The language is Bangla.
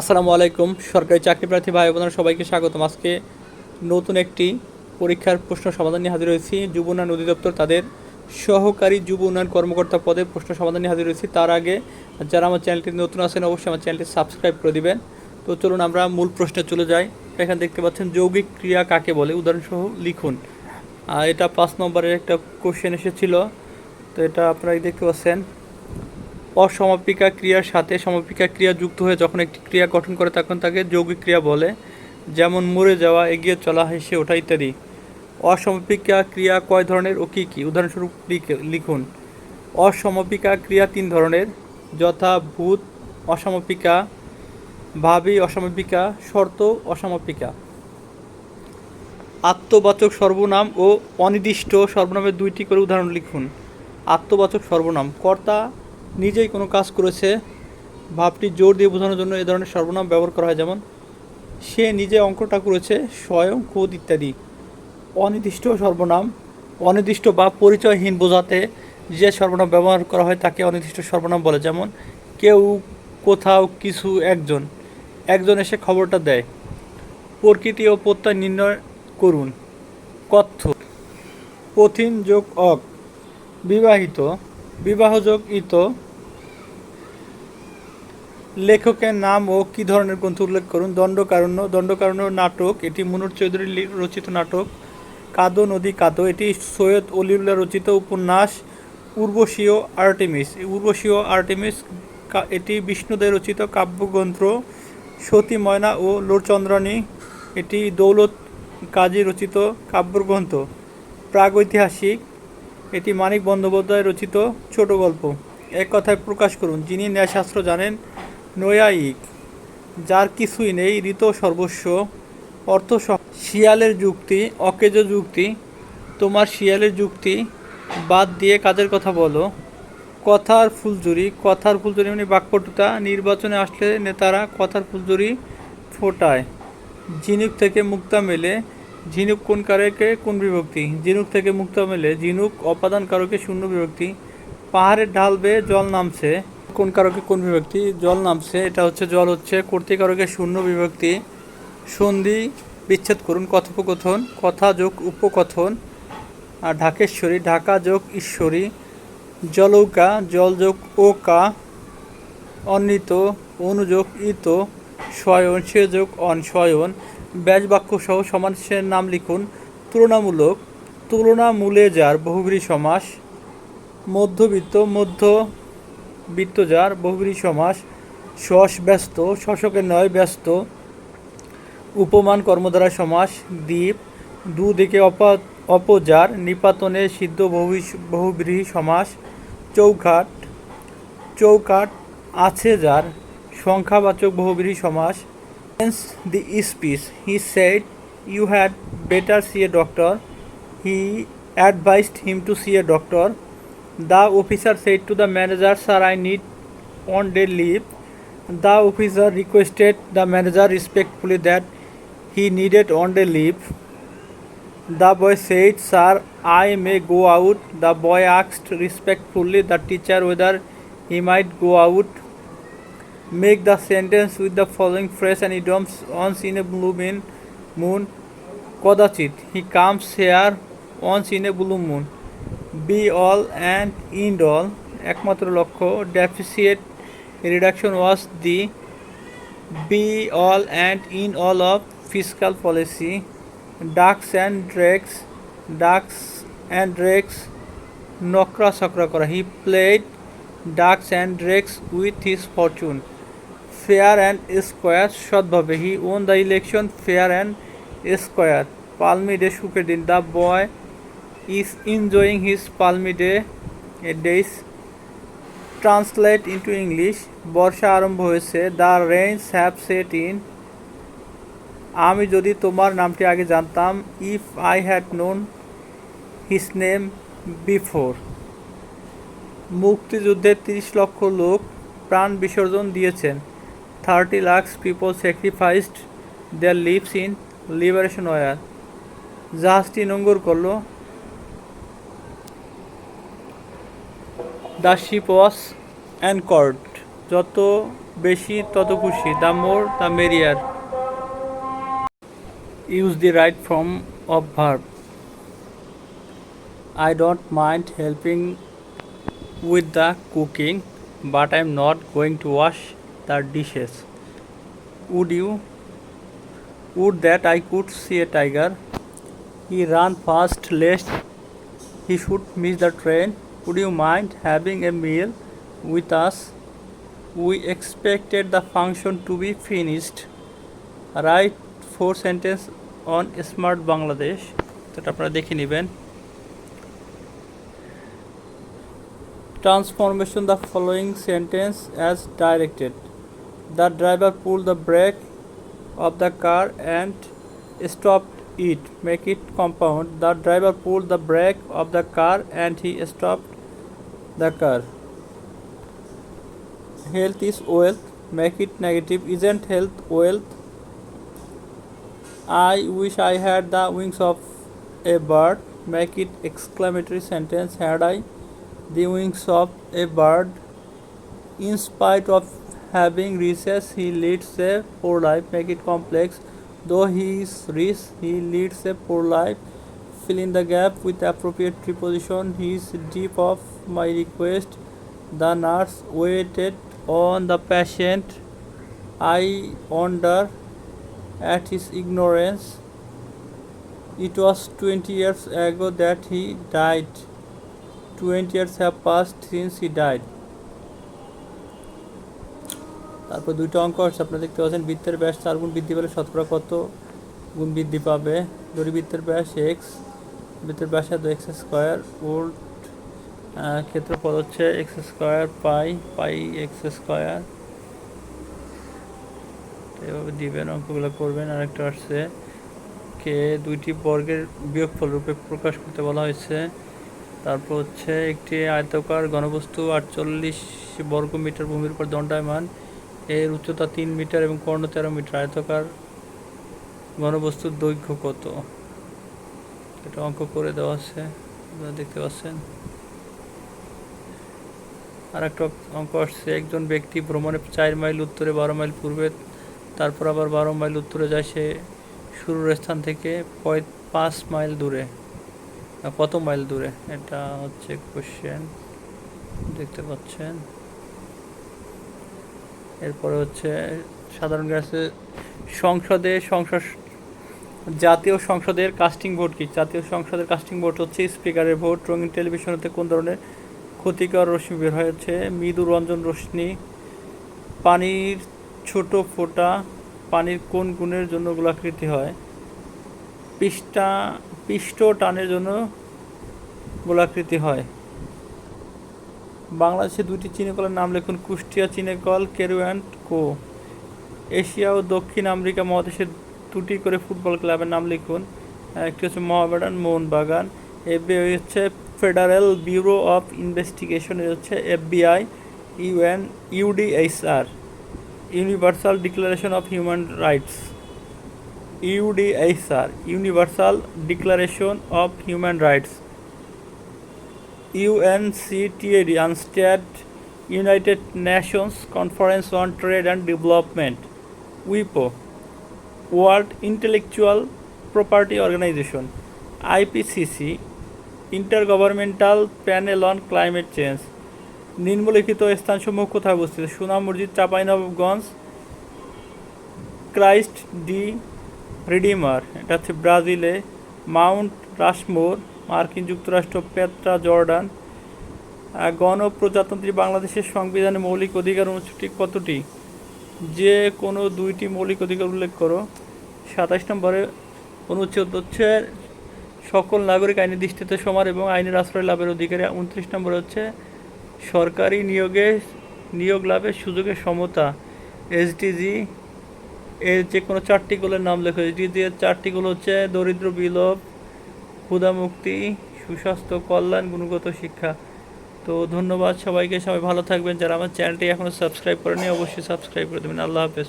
আসসালামু আলাইকুম। সরকারি চাকরি প্রার্থী ভাই বোনেরা, সবাইকে স্বাগতম। আজকে নতুন একটি পরীক্ষার প্রশ্ন সমাধান নিয়ে হাজির হয়েছি। যুব উন্নয়ন অধিদপ্তর তাদের সহকারী যুব উন্নয়ন কর্মকর্তা পদে প্রশ্ন সমাধান নিয়ে হাজির হয়েছি। তার আগে যারা আমার চ্যানেলটি নতুন আছেন, অবশ্যই আমার চ্যানেলটি সাবস্ক্রাইব করে দিবেন। তো চলুন আমরা মূল প্রশ্নে চলে যাই। এখানে দেখতে পাচ্ছেন, যৌগিক ক্রিয়া কাকে বলে? উদাহরণসহ লিখুন। এটা পাঁচ নম্বরের একটা কোশ্চেন এসেছিল। তো এটা আপনারা দেখতে পাচ্ছেন। অসমাপিকা ক্রিয়ার সাথে সমাপিকা ক্রিয়া যুক্ত হয়ে যখন একটি ক্রিয়া গঠন করে, তখন তাকে যৌগিক ক্রিয়া বলে। যেমন মরে যাওয়া, এগিয়ে চলা, হেসে ওঠা ইত্যাদি। অসমাপিকা ক্রিয়া কয় ধরনের ও কী কী? উদাহরণস্বরূপ লিখ- লিখুন। অসমাপিকা ক্রিয়া তিন ধরনের। যথা, ভূত, অসমাপিকা, ভাবি, অসমাপিকা, শর্ত, অসমাপিকা। আত্মবাচক সর্বনাম ও অনির্দিষ্ট সর্বনামের দুইটি করে উদাহরণ লিখুন। আত্মবাচক সর্বনাম। কর্তা নিজেই কোনো কাজ করেছে, ভাবটি জোর দিয়ে বোঝানোর জন্য এ ধরনের সর্বনাম ব্যবহার করা হয়। যেমন, সে নিজে অঙ্কটা করেছে, স্বয়ং খোদ ইত্যাদি। অনির্দিষ্ট সর্বনাম, অনির্দিষ্ট বা পরিচয়হীন বোঝাতে যে সর্বনাম ব্যবহার করা হয় তাকে অনির্দিষ্ট সর্বনাম বলে। যেমন, কেউ, কোথাও, কিছু, একজন। একজন এসে খবরটা দেয়। প্রকৃতি ও প্রত্যয় নির্ণয় করুন। কথ্য। পথিন যোগ অক। বিবাহিত। বিবাহযোগ ইত। লেখকের নাম ও কী ধরনের গ্রন্থ উল্লেখ করুন? দণ্ডকারণ্য দণ্ডকারণ্য নাটক, এটি মুনুর চৌধুরী রচিত নাটক। কাদো নদী কাদো, এটি সৈয়দ অলিউল্লাহ রচিত উপন্যাস, উর্বশীয় আর্টেমিস। উর্বশীয় আর্টেমিস এটি বিষ্ণুদেব রচিত কাব্যগ্রন্থ সতী ময়না ও লোরচন্দ্রানী এটি দৌলত কাজী রচিত কাব্যগ্রন্থ। প্রাগৈতিহাসিক, এটি মানিক বন্দ্যোপাধ্যায় রচিত ছোট গল্প। এক কথায় প্রকাশ করুন, যিনি ন্যায়শাস্ত্র জানেন নৈয়ায়িক, যার কিছুই নেই, ঋত সর্বস্ব, অর্থ শিয়ালের যুক্তি, অকেজ যুক্তি, তোমার শিয়ালের যুক্তি, বাদ দিয়ে কাজের কথা বলো। কথার ফুলঝুরি কথার ফুলঝুরি মানে বাক্যটুতা নির্বাচনে আসলে নেতারা কথার ফুলঝুরি ফোটায়। ঝিনুক থেকে মুক্তা মেলে, ঝিনুক কোন কারকে? কোন বিভক্তি? ঝিনুক থেকে মুক্তা মেলে, ঝিনুক অপাদান কারকে? শূন্য বিভক্তি। পাহাড়ের ঢাল বেয়ে জল নামছে। কোন কারকে কোন বিভক্তি? জল নামছে, এটা হচ্ছে জল হচ্ছে কর্তৃকারকে শূন্য বিভক্তি। সন্ধি, বিচ্ছেদ করুন, কথোপকথন, কথা যোগ উপকথন, আর ঢাকেশ্বরী, ঢাকা যোগ ঈশ্বরী, জলৌকা, জল যোগ ওকা অনৃত অনুযোগ ইত শয়ন সে যোগ অন শয়ন ব্যাস বাক্য সহ সমাসের নাম লিখুন, তুলনামূলক, তুলনামূলে যার বহুব্রী সমাস, মধ্যবিত্ত, মধ্য বৃত্তজার বহুব্রী সমাস শস ব্যস্ত শশকের নয় ব্যস্ত, উপমান কর্মধারা সমাস দ্বীপ, দুদিকে অপা অপজার, নিপাতনে সিদ্ধ বহু বহুব্রীহি সমাস চৌঘাট, চৌকাট আছে যার সংখ্যাবাচক বহুব্রীহি সমাস Hence the speech he said, you had better see a doctor. He advised him to see a doctor. The officer said to the manager sir i need one day leave the officer requested the manager respectfully that he needed one day leave the boy said sir i may go out the boy asked respectfully the teacher whether he might go out Make the sentence with the following phrase and idioms once in a blue moon. moon. Kodachit. He comes here once in a blue moon. Be all and end all একমাত্র লক্ষ্য deficit reduction was the be all and end all of physical policy ducks and drakes ducks and drakes নকরা সকরা করা। He played ducks and drakes with his fortune fair and square সৎভাবে। He won the election fair and square palmy day সুখের দিন। The boy enjoying his palmy day a days translate into English বর্ষা আরম্ভ হয়েছে। The rains have set in আমি যদি তোমার নামটি আগে জানতাম if I had known his name before মুক্তিযুদ্ধে তিরিশ লক্ষ লোক প্রাণ বিসর্জন দিয়েছেন। Thirty lakhs people sacrificed their lives in liberation war জাহাজটি নোঙ্গর করল। দ্য শিপ ওয়াস অ্যানকর্ড যত বেশি তত খুশি the more the merrier use the right form of verb I don't mind helping with the cooking, but I'm not going to wash the dishes. Would you? Would that I could see a tiger? He ran fast lest he should miss the train. Would you mind having a meal with us? We expected the function to be finished. Write four sentences on Smart Bangladesh. এটা আপনারা দেখে নেবেন Transformation the following sentence as directed. The driver pulled the brake of the car and stopped it. Make it compound. The driver pulled the brake of the car and he stopped the car. Health is wealth. Make it negative. Isn't health wealth? I wish I had the wings of a bird. Make it exclamatory sentence. Had I the wings of a bird. In spite of having riches, he leads a poor life. Make it complex. Though he is rich, he leads a poor life. Fill in the gap with appropriate preposition. He is deep of my request. The nurse waited on the patient. I wonder at his ignorance. It was 20 years ago that he died. 20 years have passed since he died. তারপর দুইটা অঙ্ক আছে আপনারা দেখতে পাচ্ছেন বৃত্তের ব্যাস চার গুণ বৃদ্ধি পেলে শতকরা কত গুণ বৃদ্ধি পাবে দড়িবৃত্তের ব্যাস এক্স বৃত্তের ব্যাস এত এক্স স্কোয়ার উল্ট ক্ষেত্রফল হচ্ছে X square pi pi X square এভাবে দিবেন অঙ্কগুলো করবেন। আর একটা আসছে কে দুইটি বর্গের বিয়োগফল রূপে প্রকাশ করতে বলা হয়েছে। তারপর হচ্ছে একটি আয়তকার ঘনবস্তু, আটচল্লিশ বর্গ মিটার ভূমির উপর দণ্ডায়মান। এর উচ্চতা তিন মিটার এবং কর্ণ তেরো মিটার। আয়তকার ঘনবস্তুর দৈর্ঘ্য কত? এটা অঙ্ক করে দেওয়া আছে। দেখতে পাচ্ছেন? আর একটা অঙ্ক আসছে, একজন ব্যক্তি ভ্রমণে চার মাইল উত্তরে বারো মাইল পূর্বে, তারপর আবার বারো মাইল উত্তরে যায় সে শুরুর স্থান থেকে পাঁচ মাইল দূরে কত মাইল দূরে? এটা হচ্ছে কোশ্চেন দেখতে পাচ্ছেন? এরপরে হচ্ছে, সাধারণ গ্যাসে সংসদে সংসদ, জাতীয় সংসদের কাস্টিং ভোট কি? জাতীয় সংসদের কাস্টিং ভোট হচ্ছে স্পিকারের ভোট রঙিন টেলিভিশনেতে কোন ধরনের ক্ষতিকর রশ্মি বের হয়েছে, মৃদু রঞ্জন রশ্মি, পানির ছোট ফোঁটা, পানির কোন গুণের জন্য গোলাকৃতি হয়? পৃষ্ঠা, পৃষ্ঠ টানের জন্য গোলাকৃতি হয়। বাংলাদেশে দুটি চিনিকলের নাম লিখুন, কুষ্টিয়া চিনিকল, কেরু অ্যান্ড কো। এশিয়া ও দক্ষিণ আমেরিকা মহাদেশের দুটি করে ফুটবল ক্লাবের নাম লিখুন। একটি হচ্ছে মোহামেডান মোহনবাগান। এফবিআই হচ্ছে ফেডারেল ব্যুরো অফ ইনভেস্টিগেশন হচ্ছে FBI UN UDHR Universal Declaration of Human Rights UDHR Universal Declaration of Human Rights UNCTAD UNCTAD United Nations Conference on Trade and Development উইপো World Intellectual Property Organization IPCC Intergovernmental Panel on Climate Change. নিম্নলিখিত স্থানসমূহ কোথায় অবস্থিত? সুনাম মসজিদ, চাঁপাইনবাবগঞ্জ, ক্রাইস্ট ডি রিডিমার, এটা হচ্ছে ব্রাজিলে, মাউন্ট রাশমোর, মার্কিন যুক্তরাষ্ট্র পেত্রা জর্ডান। গণপ্রজাতন্ত্রী বাংলাদেশের সংবিধানে মৌলিক অধিকার অনুচ্ছেদটি কতটি? যে কোনো দুইটি মৌলিক অধিকার উল্লেখ করো। সাতাশ নম্বরে অনুচ্ছেদ হচ্ছে সকল নাগরিক আইনের দৃষ্টিতে সমান এবং আইনের আশ্রয় লাভের অধিকারী। উনত্রিশ নম্বরে হচ্ছে, সরকারি নিয়োগে নিয়োগ লাভের সুযোগের সমতা। এসডিজি, এর যে কোনো চারটি গোলের নাম লেখো। এসডিজি এর চারটি গোল হচ্ছে দরিদ্র, বিলোপ ক্ষুধামুক্তি সুস্বাস্থ্য, কল্যাণ, গুণগত শিক্ষা। তো ধন্যবাদ সবাইকে। সবাই ভালো থাকবেন। যারা আমার চ্যানেলটি এখনও সাবস্ক্রাইব করেনি অবশ্যই সাবস্ক্রাইব করে দেবেন। আল্লাহ হাফেজ।